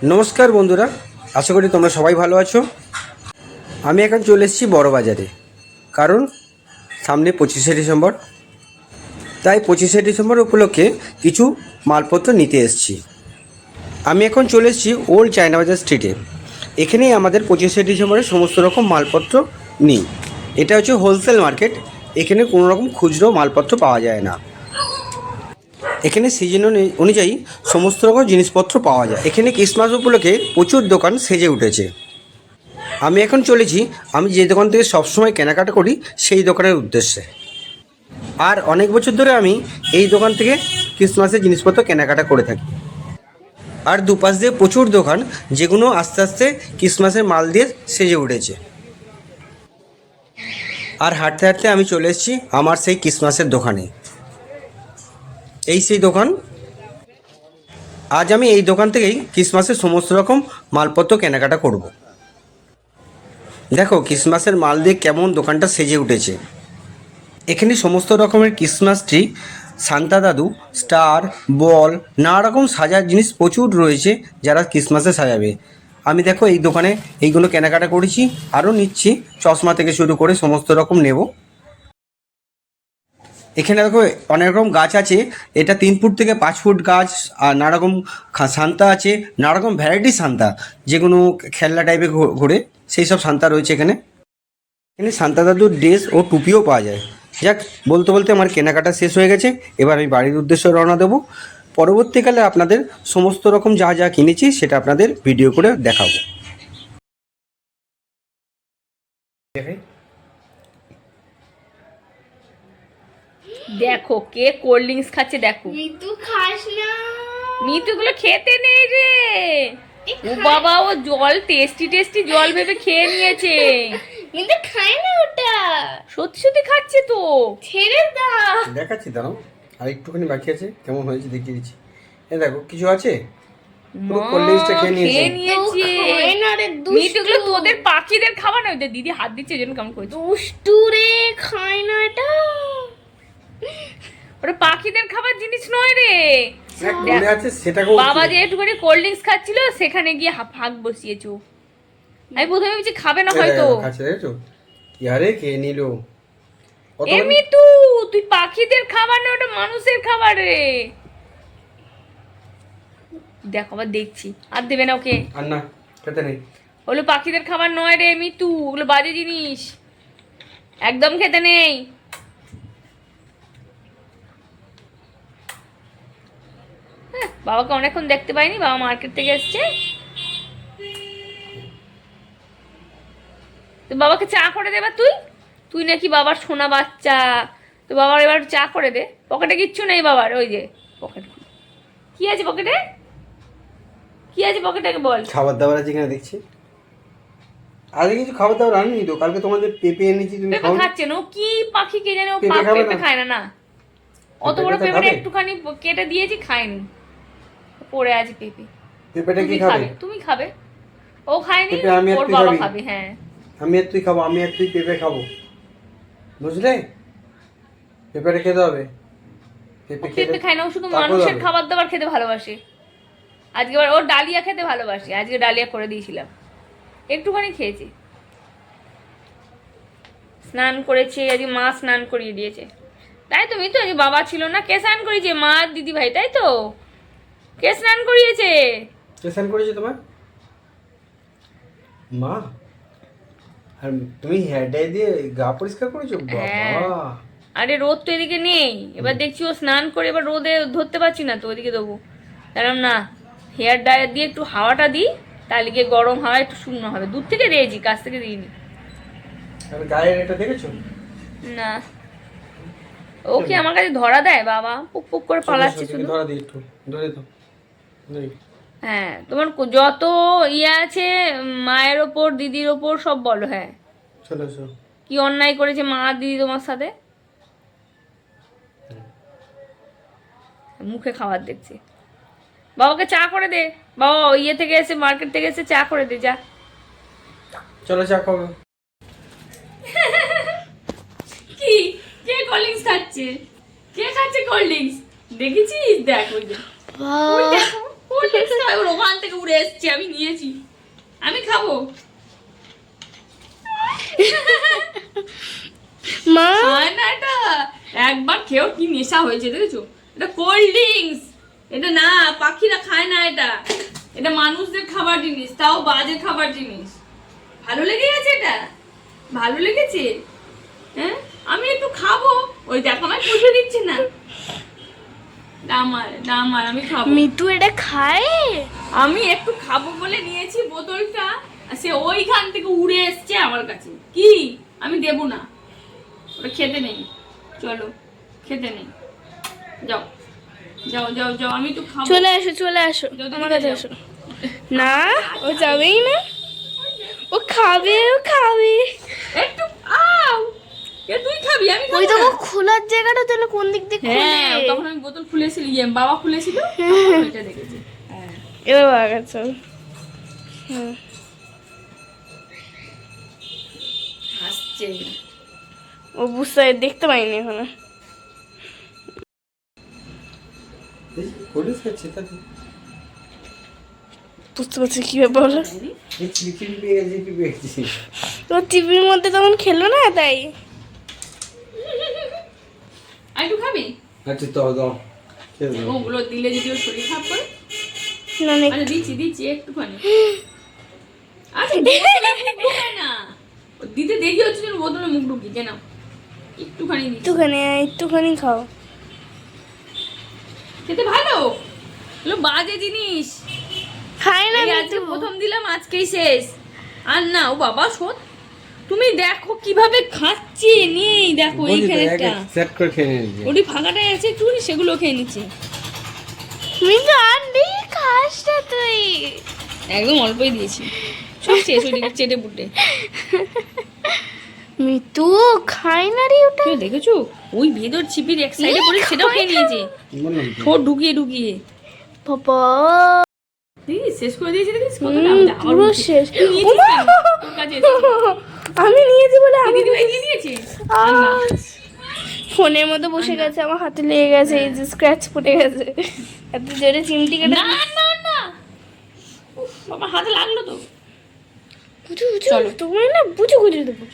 নমস্কার বন্ধুরা, আশা করি তোমরা সবাই ভালো আছো। আমি এখন চলে এসেছি বড় বাজারে কারণ সামনে পঁচিশে ডিসেম্বর। তাই পঁচিশে ডিসেম্বর উপলক্ষে কিছু মালপত্র নিতে এসেছি। আমি এখন চলে এসেছি ওল্ড চায়না বাজার স্ট্রিটে এখানেই আমাদের পঁচিশে ডিসেম্বরের সমস্ত রকম মালপত্র নিই। এটা হচ্ছে হোলসেল মার্কেট এখানে কোনো রকম খুচরো মালপত্র পাওয়া যায় না। এখানে সিজন অনু- অনুযায়ী সমস্ত রকম জিনিসপত্র পাওয়া যায়। এখানে ক্রিসমাস উপলক্ষে প্রচুর দোকান সেজে উঠেছে। আমি এখন চলেছি, আমি যে দোকান থেকে সবসময় কেনাকাটা করি সেই দোকানের উদ্দেশ্যে। আর অনেক বছর ধরে আমি এই দোকান থেকে ক্রিসমাসের জিনিসপত্র কেনাকাটা করে থাকি। আর দুপাশ দিয়ে প্রচুর দোকান, যেগুলো আস্তে আস্তে ক্রিসমাসের মাল দিয়ে সেজে উঠেছে। আর হাঁটতে হাঁটতে আমি চলে এসেছি আমার সেই ক্রিসমাসের দোকানে। এই সেই দোকান। আজ আমি এই দোকান থেকেই ক্রিসমাসের সমস্ত রকম মালপত্র কেনাকাটা করব। দেখো, ক্রিসমাসের মাল দিয়ে কেমন দোকানটা সেজে উঠেছে। এখানে সমস্ত রকমের ক্রিসমাস ট্রি, সান্তা দাদু, স্টার, বল, নানা রকম সাজার জিনিস প্রচুর রয়েছে যারা ক্রিসমাসে সাজাবে। আমি দেখো এই দোকানে এইগুলো কেনাকাটা করেছি, আরও নিচ্ছি, চশমা থেকে শুরু করে সমস্ত রকম নেব। এখানে দেখো অনেক রকম গাছ আছে। এটা তিন ফুট থেকে পাঁচ ফুট গাছ, আর নানা রকম সান্তা আছে, নানা রকম ভ্যারাইটি সান্তা, যে কোনো খেলনা টাইপের ঘোরে, সেই সব সান্তা রয়েছে এখানে। এখানে সান্তা দাদুর ড্রেস ও টুপিও পাওয়া যায়। যাক, বলতে বলতে আমার কেনাকাটা শেষ হয়ে গেছে। এবার আমি বাড়ির উদ্দেশ্যে রওনা দেবো। পরবর্তীকালে আপনাদের সমস্ত রকম যা যা কিনেছি, সেটা আপনাদের ভিডিও করে দেখাবো। দেখো কে কোল্ড ড্রিঙ্কস খাচ্ছে দেখো। মিতু খাস না। মিতুগুলো খেতে নেই রে। ও বাবা ও জল টেস্টি টেস্টি জল ভেবে খেয়ে নিয়েছে। কিন্তু খায় না ওটা। সত্যি সত্যি খাচ্ছে তো। ছেড়ে দাও দেখাচ্ছি দাঁড়াও। আর একটুখানি বাকি আছে কেমন হয়েছে দেখিয়ে দিচ্ছি। এ দেখো কিছু আছে? পুরো খেয়ে নিয়েছে। খায় না রে মিতুগুলো তোদের পাখিদের খাবার না ওদের দিদি হাত দিচ্ছে যেন কেমন করছে। দুষ্টু রে খায় না এটা। ওটা পাখিদের খাবার জিনিস নয় রে। বাবা যে একটুখানি কোল্ড ড্রিঙ্কস খাচ্ছিল সেখানে গিয়ে ফাঁক বসিয়েছো। আমি প্রথমে ভেবেছি খাবে না হয়তো। ইয়ারে কে নিল? কত এ মিতু তুই পাখিদের খাবার না ওটা মানুষের খাবার রে। দেখো আবার দেখছি। আর দেবে না ওকে। আর না খেতে নেই। ওগুলো পাখিদের খাবার নয় রে মিতু ওগুলো বাজে জিনিস। একদম খেতে নেই। বাবাকে অনেকক্ষণ দেখতে পাইনি বাবা মার্কেট থেকে এসছে। তো বাবাকে চা করে দেবা তুই। তুই নাকি বাবার সোনা বাচ্চা। তো বাবার এবার চা করে দে। পকেটে কিচ্ছু নেই বাবার ওই যে পকেট। কি আছে পকেটে? কি আছে পকেটে বল। খাবার দাবার আছে কিনা দেখছি। আগে কিছু খাবার দাবার আনিনি তো কালকে তোমাদের পেঁপে এনেছি তুমি পেঁপে খাচ্ছে না ও কি পাখি কে জানে ও পেঁপে পেঁপে? খায় না না। অত বড় পেঁপেটা একটুখানি কেটে দিয়েছি খায়নি। পড়ে আছে পেঁপে। পেঁপেটা কি খাবে? তুমি খাবে। ও খায়নি ওর বাবা খাবে? হ্যাঁ। আমি আর তুই খাব আমি আর তুই পেঁপে খাব। বুঝলে? পেঁপেটা খেতে হবে। পেঁপে খায় না ও শুধু মানুষের খাবার দাবার খেতে ভালোবাসে। আজকে ওর ডালিয়া খেতে ভালোবাসে আজকে ডালিয়া করে দিয়েছিলাম। একটুখানি খেয়েছি। স্নান করেছে আজকে মা স্নান করিয়ে দিয়েছে। তাই তো মিতু আজকে বাবা ছিল না কে স্নান করিয়েছে মা দিদি ভাই তাই তো? কে স্নান করিয়েছে? কে স্নান করেছে তোমার? মা আর তুমি হেয়ার ডাই দিয়ে গা পরিষ্কার করেছ? হ্যাঁ। বাবা আরে রোদ তো এদিকে নেই। এবার দেখছি ও স্নান করে এবার রোদে ধরতে পারছি না তো ওইদিকে দেবো। কারণ না হেয়ার ড্রায়ার দিয়ে একটু হাওয়াটা দিই তাহলে গিয়ে গরম হাওয়া একটু শূন্য হবে। দূর থেকে দিয়েছি কাছ থেকে দিইনি। গায়ের এটা দেখেছ? না। ও কি আমার কাছে ধরা দেয়? বাবা পুক পুক করে পালাচ্ছে শুধু। ধরা দিই একটু ধরে তো ধরি। হ্যাঁ তোমার যত ইয়ে আছে মায়ের ওপর দিদির ওপর সব বলো হ্যাঁ। কি অন্যায় করেছে মা দিদি তোমার সাথে? মুখে খাবার দেখছে। বাবাকে চা করে দে। বাবা ইয়ে থেকে এসে মার্কেট থেকে এসে চা করে দে যা। চলো চা খাব। কি? কে কোল্ড খাচ্ছে? কে খাচ্ছে কোল্ড ড্রিঙ্কস দেখেছিস? দেখ ওই কোল্ড ড্রিঙ্কস ওখান থেকে উড়ে এসছে আমি নিয়েছি। আমি খাব। মা? না এটা। একবার খেয়েও কি নেশা হয়েছে দেখেছ? এটা কোল্ড ড্রিঙ্কস এটা না পাখিরা খায় না এটা। এটা মানুষদের খাবার জিনিস তাও বাজে খাবার জিনিস। ভালো লেগে গেছে এটা? ভালো লেগেছে? হ্যাঁ? আমি একটু খাব। ওই দেখো আমায় পুষে দিচ্ছে না। আমি খাব। মিতু এটা খায়? আমি একটু খাব বলে নিয়েছি বোতলটা সে ওইখান থেকে উড়ে এসছে আমার কাছে। কি? আমি দেব না। ওটা খেতে নেই। চলো খেতে নেই। যাও যাও যাও যাও আমি খাব। চলে আসো চলে আসো। আমার কাছে আসো। না ও যাবেই না। ও খাবে ও খাবে। একটু তুই খাবি আমি ওই তো খোলার জায়গাটা তাহলে কোন দিক দিয়ে হ্যাঁ তখন আমি বোতল খুলেছিল ইয়ে বাবা খুলেছিল তখন ওইটা দেখেছি। হ্যাঁ। এবার চল হুম হাসছে ও বুঝতে দেখতে পাইনি এখনও। বুঝতে পারছি কি ব্যাপার তো টিভির মধ্যে তখন খেলো না তাই আর একটু খাবি? আচ্ছা তো দাও। দাও। ওগুলো দিলে যদি ওর শরীর খারাপ করে? আচ্ছা দিচ্ছি দিচ্ছি একটুখানি। আচ্ছা বোতলে মুখ ঢুকায় না। দিতে দেরি হচ্ছে যেন বোতলে মুখ ঢুকি কেন একটুখানি একটুখানি একটুখানি খাও। খেতে ভালো? এগুলো বাজে জিনিস। খাই না আজকে প্রথম দিলাম আজকেই শেষ। আর না ও বাবা শোন তুমি দেখো কীভাবে খাচ্ছি নেই দেখো তো, এইখানে একটা সেট করে খেয়ে নিয়েছি ওটি ফাঁকাটাই আছে একটুখানি সেগুলো খেয়ে নিচ্ছে। তুমি তো আর নেই খাস না তুই। একদম অল্পই দিয়েছি। সব শেষ ওইদিকে চেটে পুটে। মিতু খাই না রে ওটা। দেখেছ? ওই ভেতর চিপির এক সাইডে পড়ে সেটাও খেয়ে নিয়েছে। ঠোঁট ঢুকিয়ে ঢুকিয়ে। দেখিস শেষ করে দিয়েছে দেখিস কত পুরো। শেষ। আমি নিয়েছি বলে আমি নিয়েছে। ফোনের মধ্যে বসে গেছে আমার হাতে লেগে গেছে এই যে স্ক্র্যাচ পড়ে গেছে। এত জোরে চিমটি কেটে না না না। আমার হাতে লাগল তো। বুঝু বুঝু তোমার না বুঝু বুঝু দেবো।